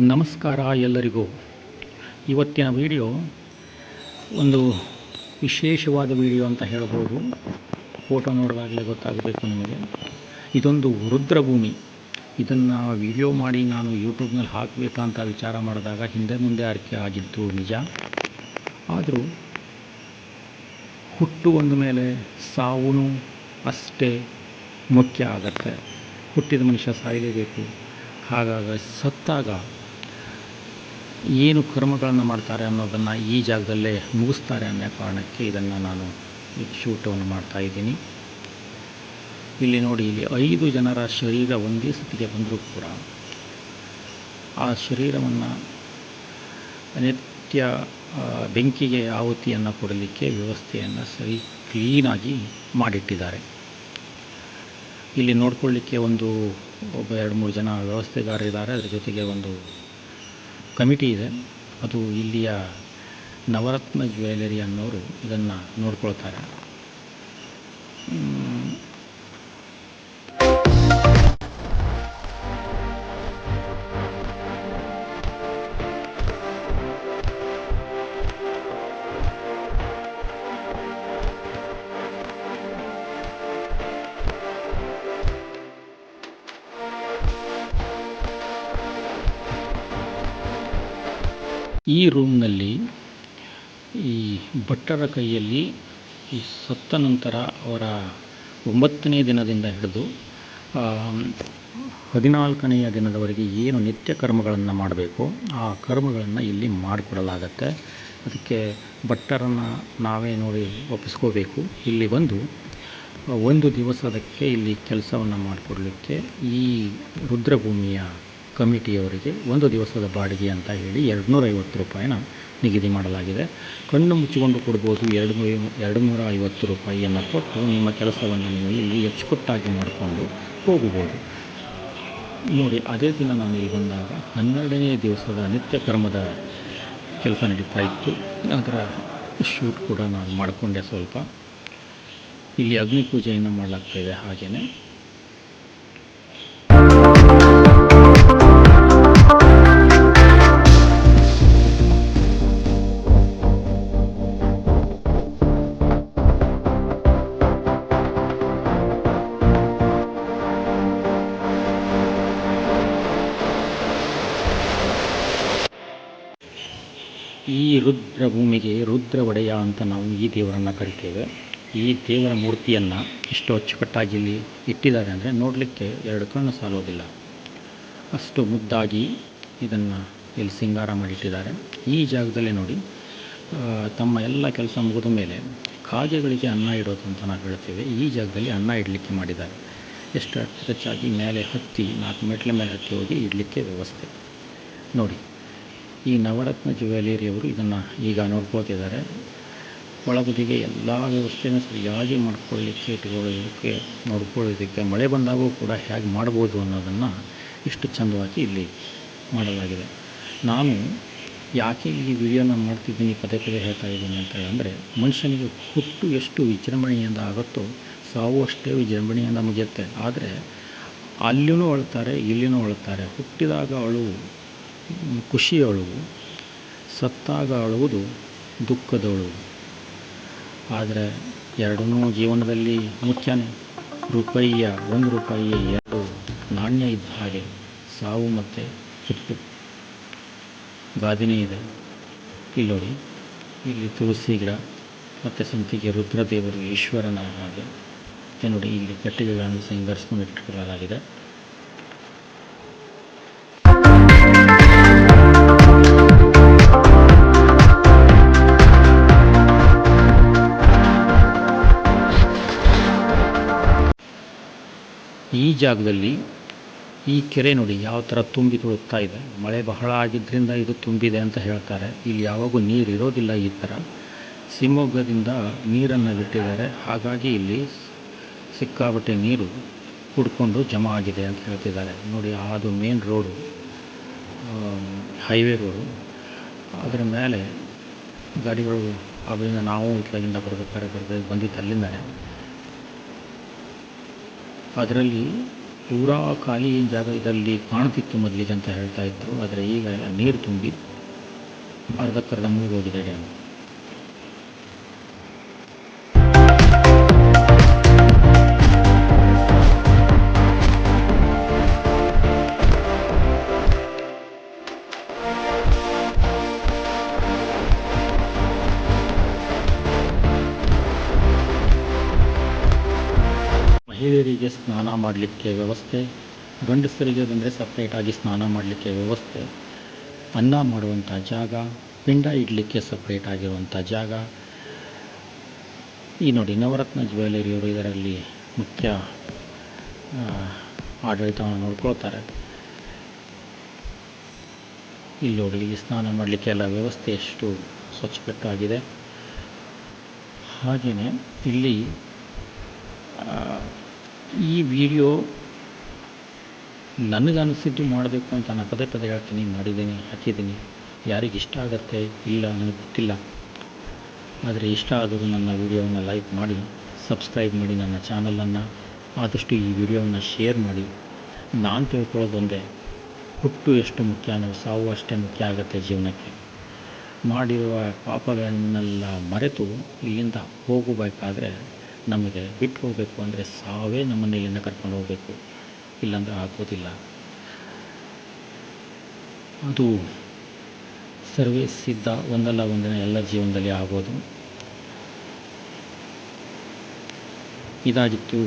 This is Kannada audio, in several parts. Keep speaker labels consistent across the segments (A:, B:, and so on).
A: ನಮಸ್ಕಾರ ಎಲ್ಲರಿಗೂ. ಇವತ್ತಿನ ವಿಡಿಯೋ ಒಂದು ವಿಶೇಷವಾದ ವಿಡಿಯೋ ಅಂತ ಹೇಳ್ಬೋದು. ಫೋಟೋ ನೋಡಿದಾಗಲೇ ಗೊತ್ತಾಗಬೇಕು ನಿಮಗೆ. ಇದೊಂದು ರುದ್ರಭೂಮಿ. ಇದನ್ನು ವಿಡಿಯೋ ಮಾಡಿ ನಾನು ಯೂಟ್ಯೂಬ್ನಲ್ಲಿ ಹಾಕಬೇಕಂತ ವಿಚಾರ ಮಾಡಿದಾಗ ಹಿಂದೆ ಮುಂದೆ ಆರಿಕೆ ಆಗಿದ್ದು ನಿಜ. ಆದರೂ ಹುಟ್ಟು ಒಂದ ಮೇಲೆ ಸಾವು ಅಷ್ಟೇ ಮುಖ್ಯ ಆಗತ್ತೆ. ಹುಟ್ಟಿದ ಮನುಷ್ಯ ಸಾಯಲೇಬೇಕು. ಹಾಗಾಗಿ ಸತ್ತಾಗ ಏನು ಕರ್ಮಗಳನ್ನು ಮಾಡ್ತಾರೆ ಅನ್ನೋದನ್ನು ಈ ಜಾಗದಲ್ಲೇ ಮುಗಿಸ್ತಾರೆ ಅನ್ನೋ ಕಾರಣಕ್ಕೆ ಇದನ್ನು ನಾನು ಈ ಶೂಟವನ್ನು ಮಾಡ್ತಾ ಇದ್ದೀನಿ. ಇಲ್ಲಿ ನೋಡಿ, ಇಲ್ಲಿ ಐದು ಜನರ ಶರೀರ ಒಂದೇ ಸ್ಥಿತಿಗೆ ಬಂದರೂ ಕೂಡ ಆ ಶರೀರವನ್ನು ನಿತ್ಯ ಬೆಂಕಿಗೆ ಆಹುತಿಯನ್ನು ಕೊಡಲಿಕ್ಕೆ ವ್ಯವಸ್ಥೆಯನ್ನು ಸರಿ ಕ್ಲೀನಾಗಿ ಮಾಡಿಟ್ಟಿದ್ದಾರೆ. ಇಲ್ಲಿ ನೋಡ್ಕೊಳ್ಳಿಕ್ಕೆ ಒಂದು ಒಬ್ಬ ಎರಡು ಮೂರು ಜನ ವ್ಯವಸ್ಥೆಗಾರರಿದ್ದಾರೆ ಅದರ ಜೊತೆಗೆ ಒಂದು ಕಮಿಟಿ ಇದೆ. ಅದು ಇಲ್ಲಿಯ ನವರತ್ನ ಜ್ಯುವೆಲರಿ ಅನ್ನೋರು ಇದನ್ನು ನೋಡ್ಕೊಳ್ತಾರೆ. ಈ ರೂಮ್ನಲ್ಲಿ ಈ ಭಟ್ಟರ ಕೈಯಲ್ಲಿ ಈ ಸತ್ತ ನಂತರ ಅವರ ಒಂಬತ್ತನೇ ದಿನದಿಂದ ಹಿಡಿದು ಹದಿನಾಲ್ಕನೆಯ ದಿನದವರೆಗೆ ಏನು ನಿತ್ಯ ಕರ್ಮಗಳನ್ನು ಮಾಡಬೇಕು, ಆ ಕರ್ಮಗಳನ್ನು ಇಲ್ಲಿ ಮಾಡಿಕೊಡಲಾಗತ್ತೆ. ಅದಕ್ಕೆ ಭಟ್ಟರನ್ನು ನಾವೇ ನೋಡಿ ಒಪ್ಪಿಸ್ಕೋಬೇಕು. ಇಲ್ಲಿ ಬಂದು ಒಂದು ದಿವಸದಕ್ಕೆ ಇಲ್ಲಿ ಕೆಲಸವನ್ನು ಮಾಡಿಕೊಡ್ಲಿಕ್ಕೆ ಈ ರುದ್ರಭೂಮಿಯ ಕಮಿಟಿಯವರಿಗೆ ಒಂದು ದಿವಸದ ಬಾಡಿಗೆ ಅಂತ ಹೇಳಿ ಎರಡುನೂರೈವತ್ತು ರೂಪಾಯಿನ ನಿಗದಿ ಮಾಡಲಾಗಿದೆ. ಕಣ್ಣು ಮುಚ್ಚಿಕೊಂಡು ಕೊಡ್ಬೋದು ಎರಡು ನೂರ ಎರಡು ನೂರ ಐವತ್ತು ರೂಪಾಯಿಯನ್ನು ಕೊಟ್ಟು ನಿಮ್ಮ ಕೆಲಸವನ್ನು ನೀವು ಇಲ್ಲಿ ಅಚ್ಚುಕಟ್ಟಾಗಿ ಮಾಡಿಕೊಂಡು ಹೋಗಬಹುದು. ನೋಡಿ, ಅದೇ ದಿನ ನಾನು ಇಲ್ಲಿ ಬಂದಾಗ ಹನ್ನೆರಡನೇ ದಿವಸದ ನಿತ್ಯ ಕರ್ಮದ ಕೆಲಸ ನಡೀತಾ ಇತ್ತು. ಅದರ ಶೂಟ್ ಕೂಡ ನಾನು ಮಾಡಿಕೊಂಡೆ ಸ್ವಲ್ಪ. ಇಲ್ಲಿ ಅಗ್ನಿ ಪೂಜೆಯನ್ನು ಮಾಡಲಾಗ್ತಾ ಇದೆ ಹಾಗೆಯೇ ಈ ರುದ್ರ ಭೂಮಿಗೆ ರುದ್ರ ಒಡೆಯ ಅಂತ ನಾವು ಈ ದೇವರನ್ನು ಕರಿತೇವೆ. ಈ ದೇವರ ಮೂರ್ತಿಯನ್ನು ಇಷ್ಟು ಅಚ್ಚುಕಟ್ಟಾಗಿ ಇಲ್ಲಿ ಇಟ್ಟಿದ್ದಾರೆ ಅಂದರೆ ನೋಡಲಿಕ್ಕೆ ಎರಡು ಕಣ್ಣು ಸಾಲೋದಿಲ್ಲ. ಅಷ್ಟು ಮುದ್ದಾಗಿ ಇದನ್ನು ಇಲ್ಲಿ ಸಿಂಗಾರ ಮಾಡಿಟ್ಟಿದ್ದಾರೆ ಈ ಜಾಗದಲ್ಲಿ ನೋಡಿ ತಮ್ಮ ಎಲ್ಲ ಕೆಲಸ ಮುಗಿದ ಮೇಲೆ ಕಾಗೆಗಳಿಗೆ ಅನ್ನ ಇಡೋದು ಅಂತ ನಾವು ಹೇಳ್ತೇವೆ. ಈ ಜಾಗದಲ್ಲಿ ಅನ್ನ ಇಡಲಿಕ್ಕೆ ಮಾಡಿದ್ದಾರೆ. ಎಷ್ಟು ಹೆಚ್ಚಾಗಿ ಮೇಲೆ ಹತ್ತಿ ನಾಲ್ಕು ಮೆಟ್ಲ ಮೇಲೆ ಹತ್ತಿ ಹೋಗಿ ಇಡಲಿಕ್ಕೆ ವ್ಯವಸ್ಥೆ. ನೋಡಿ ಈ ನವರತ್ನ ಜ್ಯುವೆಲರಿಯವರು ಇದನ್ನು ಈಗ ನೋಡ್ಕೋತಿದ್ದಾರೆ. ಒಳಬದಿಗೆ ಎಲ್ಲ ವ್ಯವಸ್ಥೆನೂ ಸರಿಯಾಗಿ ಮಾಡ್ಕೊಳ್ಳಿಕ್ಕೆ ಇಟ್ಕೊಳ್ಳೋದಕ್ಕೆ ನೋಡ್ಕೊಳ್ಳೋದಕ್ಕೆ ಮಳೆ ಬಂದಾಗೂ ಕೂಡ ಹೇಗೆ ಮಾಡ್ಬೋದು ಅನ್ನೋದನ್ನು ಇಷ್ಟು ಚಂದವಾಗಿ ಇಲ್ಲಿ ಮಾಡಲಾಗಿದೆ. ನಾನು ಯಾಕೆ ಈ ವಿಡಿಯೋನ ಮಾಡ್ತಿದ್ದೀನಿ ಪದೇ ಪದೇ ಹೇಳ್ತಾ ಇದ್ದೀನಿ ಅಂತ ಅಂದರೆ ಮನುಷ್ಯನಿಗೆ ಹುಟ್ಟು ಎಷ್ಟು ವಿಜೃಂಭಣೆಯಿಂದ ಆಗುತ್ತೋ ಸಾವು ಅಷ್ಟೇ ವಿಜೃಂಭಣೆಯಿಂದ ಮುಗಿಯುತ್ತೆ. ಆದರೆ ಅಲ್ಲಿಯೂ ಅಳ್ತಾರೆ ಇಲ್ಲಿಯೂ ಅಳ್ತಾರೆ. ಹುಟ್ಟಿದಾಗ ಅಳುವು ಮ್, ಖುಷಿಯ ಅಳುವು ಸತ್ತಾಗ ಅಳುವುದು ದುಃಖದ ಅಳುವು ಆದರೆ ಎರಡೂ ಜೀವನದಲ್ಲಿ ಮುಖ್ಯನೇ ರೂಪಾಯಿಯ ಒಂದು ರೂಪಾಯಿ ಎರಡು ನಾಣ್ಯ ಇದ್ದ ಹಾಗೆ ಸಾವು ಮತ್ತು ಹುಟ್ಟು ಗಾದಿನೇ ಇದೆ. ಇಲ್ಲಿ ನೋಡಿ ಇಲ್ಲಿ ತುಳಸಿ ಗಿಡ ಮತ್ತು ಸಂತಿಗೆ ರುದ್ರದೇವರು ಈಶ್ವರನ ಹಾಗೆ. ಮತ್ತು ನೋಡಿ, ಇಲ್ಲಿ ಕಟ್ಟಿಗೆಗಳನ್ನು ಸಿಂಗರಿಸ್ಕೊಂಡು ಇಟ್ಕೊಳ್ಳಲಾಗಿದೆ ಈ ಜಾಗದಲ್ಲಿ ಈ ಕೆರೆ ನೋಡಿ ಯಾವ ಥರ ತುಂಬಿ ತುಳುಕ್ತಾ ಇದೆ. ಮಳೆ ಬಹಳ ಆಗಿದ್ದರಿಂದ ಇದು ತುಂಬಿದೆ ಅಂತ ಹೇಳ್ತಾರೆ. ಇಲ್ಲಿ ಯಾವಾಗೂ ನೀರು ಇರೋದಿಲ್ಲ ಈ ಥರ. ಶಿವಮೊಗ್ಗದಿಂದ ನೀರನ್ನು ಬಿಟ್ಟಿದ್ದಾರೆ. ಹಾಗಾಗಿ ಇಲ್ಲಿ ಸಿಕ್ಕಾಪಟ್ಟೆ ನೀರು ಕುಡ್ಕೊಂಡು ಜಮಾ ಆಗಿದೆ ಅಂತ ಹೇಳ್ತಿದ್ದಾರೆ. ನೋಡಿ, ಅದು ಮೇನ್ ರೋಡು ಹೈವೇ ರೋಡು. ಅದರ ಮೇಲೆ ಗಾಡಿಗಳು ಅದರಿಂದ ನಾವು ಇತ್ಲಾಗಿಂದ ಬರ್ಬೇಕಾದ್ರೆ ಬರ್ಬೇಕು ಬಂದಿದ್ದು ಅಲ್ಲಿಂದನೇ. ಅದರಲ್ಲಿ ಪೂರಾ ಖಾಲಿ ಜಾಗ ಇದರಲ್ಲಿ ಕಾಣ್ತಿತ್ತು ಮೊದಲಿಗೆ ಅಂತ ಹೇಳ್ತಾ ಇದ್ದರು ಆದರೆ ಈಗ ನೀರು ತುಂಬಿ ಅರ್ಧಕ್ಕರ್ಧ ಮುಗಿದೋಗಿದೆ ಡ್ಯಾಮ್ ಮಹಿಳೆಯರಿಗೆ ಸ್ನಾನ ಮಾಡಲಿಕ್ಕೆ ವ್ಯವಸ್ಥೆ, ಗಂಡಸರಿಗೆ ಬಂದರೆ ಸಪ್ರೇಟಾಗಿ ಸ್ನಾನ ಮಾಡಲಿಕ್ಕೆ ವ್ಯವಸ್ಥೆ, ಅನ್ನ ಮಾಡುವಂಥ ಜಾಗ, ಪಿಂಡ ಇಡಲಿಕ್ಕೆ ಸಪ್ರೇಟ್ ಆಗಿರುವಂಥ ಜಾಗ. ಈ ನೋಡಿ ನವರತ್ನ ಜ್ಯುವೆಲರಿಯವರು ಇದರಲ್ಲಿ ಮುಖ್ಯ ಆಡಳಿತವನ್ನು ನೋಡ್ಕೊಳ್ತಾರೆ. ಇಲ್ಲಿ ನೋಡಿ, ಇಲ್ಲಿ ಸ್ನಾನ ಮಾಡಲಿಕ್ಕೆ ಎಲ್ಲ ವ್ಯವಸ್ಥೆ ಎಷ್ಟು ಸ್ವಚ್ಛಕಟ್ಟಾಗಿದೆ ಹಾಗೆಯೇ ಇಲ್ಲಿ ಈ ವಿಡಿಯೋ ನನಗನ್ನಿಸಿದ್ದು ಮಾಡಬೇಕು ಅಂತ ನಾನು ಪದೇ ಪದೇ ಹೇಳ್ತೀನಿ, ಮಾಡಿದ್ದೀನಿ, ಹಾಕಿದ್ದೀನಿ. ಯಾರಿಗೆ ಇಷ್ಟ ಆಗುತ್ತೆ ಇಲ್ಲ ನನಗೆ ಗೊತ್ತಿಲ್ಲ. ಆದರೆ ಇಷ್ಟ ಆದರೂ ನನ್ನ ವಿಡಿಯೋವನ್ನು ಲೈಕ್ ಮಾಡಿ, ಸಬ್ಸ್ಕ್ರೈಬ್ ಮಾಡಿ, ನನ್ನ ಚಾನಲನ್ನು, ಆದಷ್ಟು ಈ ವಿಡಿಯೋವನ್ನು ಶೇರ್ ಮಾಡಿ. ನಾನು ತಿಳ್ಕೊಳ್ಳೋದೊಂದೇ, ಹುಟ್ಟು ಎಷ್ಟು ಮುಖ್ಯನೋ ಸಾವು ಅಷ್ಟೇ ಮುಖ್ಯ ಆಗುತ್ತೆ ಜೀವನಕ್ಕೆ. ಮಾಡಿರುವ ಪಾಪಗಳನ್ನೆಲ್ಲ ಮರೆತು ಇಲ್ಲಿಂದ ಹೋಗಬೇಕಾದ್ರೆ ನಮಗೆ ಬಿಟ್ಟು ಹೋಗಬೇಕು ಅಂದರೆ ಸಾವೇ ನಮ್ಮನ್ನು ಇಲ್ಲಿಂದ ಕರ್ಕೊಂಡು ಹೋಗಬೇಕು. ಇಲ್ಲಾಂದರೆ ಆಗೋದಿಲ್ಲ. ಅದು ಸರ್ವಿಸ್ ಸಿದ್ಧ, ಒಂದಲ್ಲ ಒಂದಿನ ಎಲ್ಲ ಜೀವನದಲ್ಲಿ ಆಗೋದು ಇದಾಗಿತ್ತು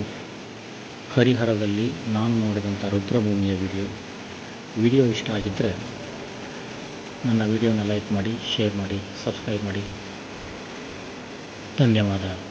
A: ಹರಿಹರದಲ್ಲಿ ನಾನು ನೋಡಿದಂಥ ರುದ್ರಭೂಮಿಯ ವಿಡಿಯೋ. ವಿಡಿಯೋ ಇಷ್ಟ ಆಗಿದ್ದರೆ ನನ್ನ ವಿಡಿಯೋನ ಲೈಕ್ ಮಾಡಿ, ಶೇರ್ ಮಾಡಿ, ಸಬ್ಸ್ಕ್ರೈಬ್ ಮಾಡಿ. ಧನ್ಯವಾದ.